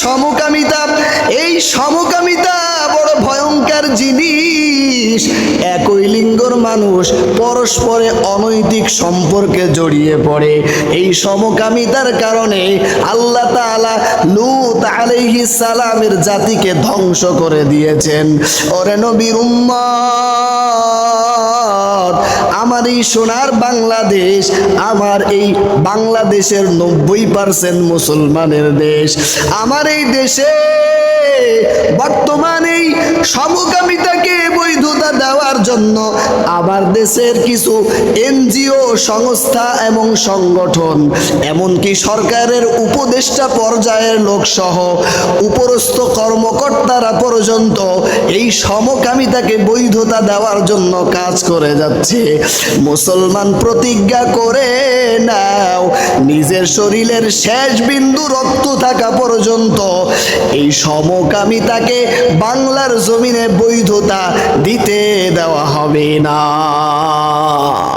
সমকামিতা, এই সমকামিতা বড় ভয়ঙ্কর জিনিস। একই লিঙ্গর মানুষ পরস্পরে অনৈতিক সম্পর্কে জড়িয়ে পড়ে। এই সমকামিতার কারণে আল্লাহ তাআলা লূত আলাইহিস সালামের জাতিকে ধ্বংস করে দিয়েছেন। ওরে নবীর উম্মত! আমার এই সোনার বাংলাদেশ, আমার এই বাংলাদেশের নব্বই পার্সেন্ট মুসলমানের দেশ। আমার এই দেশে বর্তমানে দেওয়ার জন্য আমার দেশের কিছু এনজিও সংস্থা এবং সংগঠন, এমনকি সরকারের উপদেষ্টা পর্যায়ের লোকসহ উপরস্থ কর্মকর্তারা পর্যন্ত এই সমকামিতাকে বৈধতা দেওয়ার জন্য কাজ করে যাচ্ছে। মুসলমান প্রতিজ্ঞা করে নাও, নিজের শরীরের শেষ বিন্দু রক্ত থাকা পর্যন্ত এই সমকামিতাকে বাংলার জমিনে বৈধতা দিতে দেওয়া হবে না।